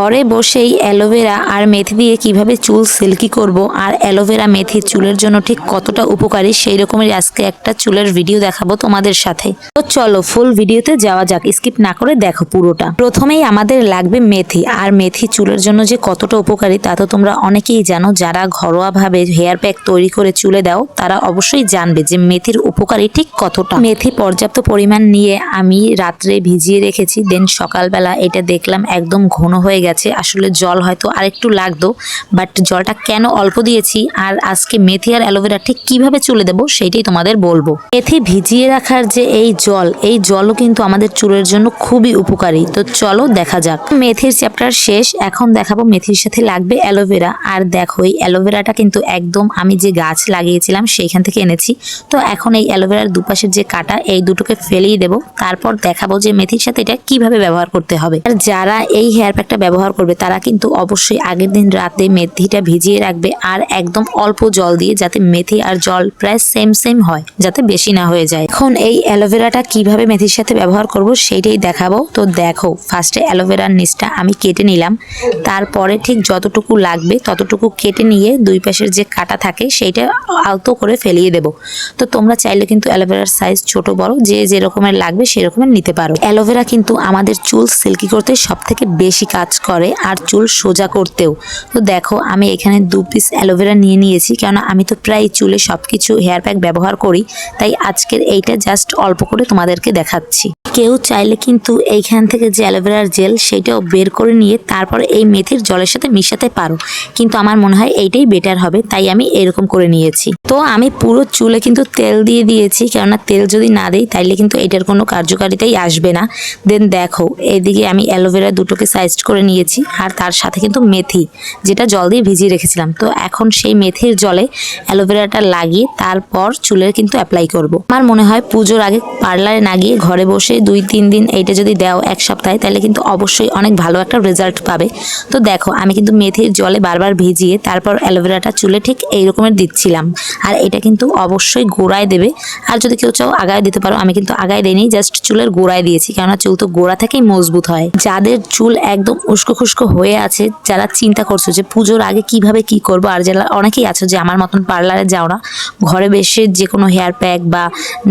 ঘরে বসেই অ্যালোভেরা আর মেথি দিয়ে কীভাবে চুল সিল্কি করব আর অ্যালোভেরা মেথি চুলের জন্য ঠিক কতটা উপকারী সেই রকমের আজকে একটা চুলের ভিডিও দেখাবো তোমাদের সাথে। তো চলো ফুল ভিডিওতে যাওয়া যাক স্কিপ না করে দেখো পুরোটা। প্রথমেই আমাদের লাগবে মেথি আর মেথি চুলের জন্য যে কতটা উপকারী তা তো তোমরা অনেকেই জানো, যারা ঘরোয়াভাবে হেয়ার প্যাক তৈরি করে চুলে দাও, তারা অবশ্যই জানবে যে মেথির উপকারী ঠিক কতটা। মেথি পর্যাপ্ত পরিমাণ নিয়ে আমি রাত্রে ভিজিয়ে রেখেছি দেন সকালবেলা এটা দেখলাম একদম ঘন হয়ে গেছে। আসলে জল হয়তো আরেকটু লাগতো বাট জলটা কেন অল্প দিয়েছি আর আজকে মেথি আর অ্যালোভেরা ঠিক কীভাবে চুলে দেবো সেইটাই তোমাদের বলব। মেথি ভিজিয়ে রাখার যে এই জল, এই জলও কিন্তু আমাদের চুলের জন্য খুবই উপকারী। তো চলো দেখা যাক। মেথির চ্যাপ্টার শেষ, এখন দেখাবো মেথির সাথে লাগবে অ্যালোভেরা আর দেখো, এই অ্যালোভেরাটা কিন্তু একদম আমি যে গাছ লাগিয়েছিলাম সেইখান থেকে এনেছি। তো এখন এই অ্যালোভেরার দুপাশের যে কাটা, এই দুটোকে ফেলেই দেবো। তারপর দেখাবো যে মেথির সাথে এটা কীভাবে ব্যবহার করতে হবে। আর যারা এই হেয়ার প্যাকটা ব্যবহার করবে, তারা কিন্তু অবশ্যই আগের দিন রাতে মেথিটা ভিজিয়ে রাখবে আর একদম অল্প জল দিয়ে যাতে মেথি আর জল প্রায় সেম সেম হয়, যাতে বেশি না হয়ে যায়। এখন এই অ্যালোভেরাটা কীভাবে মেথির সাথে ব্যবহার করব সেইটাই দেখাবো। তো দেখো ফার্স্টে অ্যালোভেরার নিচটা আমি কেটে নিলাম। তারপরে ঠিক যতটুকু লাগবে ততটুকু কেটে নিয়ে দুই পাশের যে কাটা থাকে সেইটা আলতো করে ফেলিয়ে দেব। তো তোমরা চাইলে কিন্তু অ্যালোভেরার সাইজ ছোট, বড়, যে যেরকমের লাগবে সেরকমের নিতে পারো। অ্যালোভেরা কিন্তু আমাদের চুল সিল্কি করতে সব থেকে বেশি কাজ করে আর চুল সোজা করতেও। তো দেখো, আমি এখানে দু পিস অ্যালোভেরা নিয়ে নিয়েছি, কেননা আমি তো প্রায় চুলে সব কিছু হেয়ার প্যাক ব্যবহার করি, তাই আজকের এইটা জাস্ট অল্প করে তোমাদেরকে দেখাচ্ছি। কেউ চাইলে কিন্তু এইখান থেকে যে অ্যালোভেরার জেল সেটাও বের করে নিয়ে তারপর এই মেথির জলের সাথে মিশাতে পারো। কিন্তু আমার মনে হয় এইটাই বেটার হবে, তাই আমি এরকম করে নিয়েছি। তো আমি পুরো চুলে কিন্তু তেল দিয়ে দিয়েছি, কেননা তেল যদি না দিই তাইলে কিন্তু এটার কোনো কার্যকারিতাই আসবে না। দেন দেখো এদিকে আমি অ্যালোভেরা দুটোকে সাইজ করে নিয়েছি, আর তার সাথে কিন্তু মেথি, যেটা জল দিয়ে ভিজিয়ে রেখেছিলাম। তো এখন সেই মেথির জলে অ্যালোভেরাটা লাগিয়ে তারপর চুলের কিন্তু অ্যাপ্লাই করব। আমার মনে হয় পুজোর আগে পার্লারে না গিয়ে ঘরে বসে দুই, তিন দিন এইটা যদি দাও এক সপ্তাহে, তাহলে কিন্তু অবশ্যই অনেক ভালো একটা রেজাল্ট পাবে। তো দেখো, আমি কিন্তু মেথির জলে বারবার ভিজিয়ে তারপর অ্যালোভেরাটা চুলে ঠিক এই রকমের দিচ্ছিলাম। আর এটা কিন্তু অবশ্যই গোড়ায় দেবে। আর যদি কেউ চাও আগায় দিতে পারো, আমি কিন্তু আগায় দিইনি জাস্ট চুলের গোড়ায় দিয়েছি, কেননা চুল তো গোড়া থেকেই মজবুত হয়। যাদের চুল একদম উস্কো খুস্কো হয়ে আছে, যারা চিন্তা করছ যে পুজোর আগে কীভাবে কি করব, আর যারা অনেকেই আছো যে আমার মতন পার্লারে যাও না, ঘরে বেশে যে কোনো হেয়ার প্যাক বা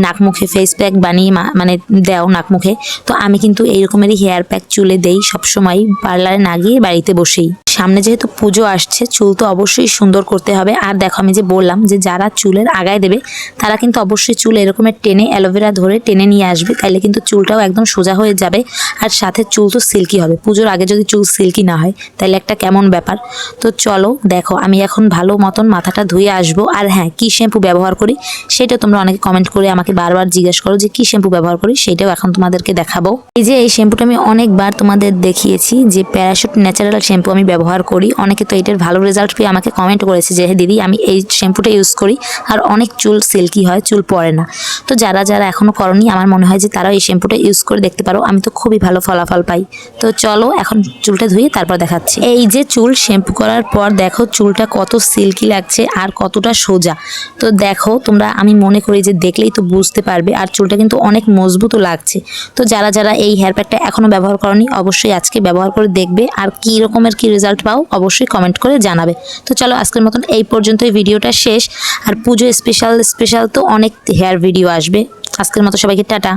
নাক মুখে ফেস প্যাক বানিয়ে মানে দেও নাক মুখে তো আমি কিন্তু এই রকমেরই হেয়ার প্যাক চুলে দেই সবসময় পার্লারে না গিয়ে বাড়িতে বসেই। সামনে যেহেতু পুজো আসছে, চুল তো অবশ্যই সুন্দর করতে হবে। আর দেখো আমি যে বললাম যে যারা চুলের আগায় দেবে, তারা কিন্তু অবশ্যই চুল এরকমের টেনে অ্যালোভেরা ধরে টেনে নিয়ে আসবে। তাইলে কিন্তু চুলটাও একদম সোজা হয়ে যাবে। আর সাথে চুল তো সিল্কি হবে। পুজোর আগে যদি চুল সিল্কি না হয় তাহলে একটা কেমন ব্যাপার? তো চলো, দেখো, আমি এখন ভালো মতন মাথাটা ধুয়ে আসব। আর হ্যাঁ কি শ্যাম্পু ব্যবহার করি সেটা তোমরা অনেকে কমেন্ট করে আমাকে বারবার জিজ্ঞেস করো যে কি শ্যাম্পু ব্যবহার করি, সেটাও এখন তোমাদেরকে দেখাবো। এই যে এই শ্যাম্পুটা আমি অনেকবার তোমাদের দেখিয়েছি যে প্যারাশুট ন্যাচারাল শ্যাম্পু আমি ব্যবহার করি। অনেকে তো এটার ভালো রেজাল্ট পেয়ে আমাকে কমেন্ট করেছে যে দিদি, আমি এই শ্যাম্পুটা ইউজ করি। আর অনেক চুল সিল্কি হয়, চুল পড়ে না। তো যারা যারা এখনও করনি, আমার মনে হয় যে তারা এই শ্যাম্পুটা ইউজ করে দেখতে পারো। আমি তো খুবই ভালো ফলাফল পাই। তো চলো, এখন চুলটা ধুয়ে তারপর দেখাচ্ছি। এই যে চুল শ্যাম্পু করার পর দেখো চুলটা কত সিল্কি লাগছে আর কতটা সোজা। তো দেখো, তোমরা, আমি মনে করি যে দেখলেই তো বুঝতে পারবে আর চুলটা কিন্তু অনেক মজবুতও লাগছে। তো যারা যারা এই হেয়ার প্যাকটা এখনও ব্যবহার করনি, অবশ্যই আজকে ব্যবহার করে দেখবে আর কি রকমের কি রেজাল্ট পাও, অবশ্যই কমেন্ট করে জানাবে। তো চলো, আজকের মতন এই পর্যন্তই ভিডিওটা শেষ। আর পুজো স্পেশাল স্পেশাল তো অনেক হেয়ার ভিডিও আসবে। আজকের মতো সবাইকে টাটা।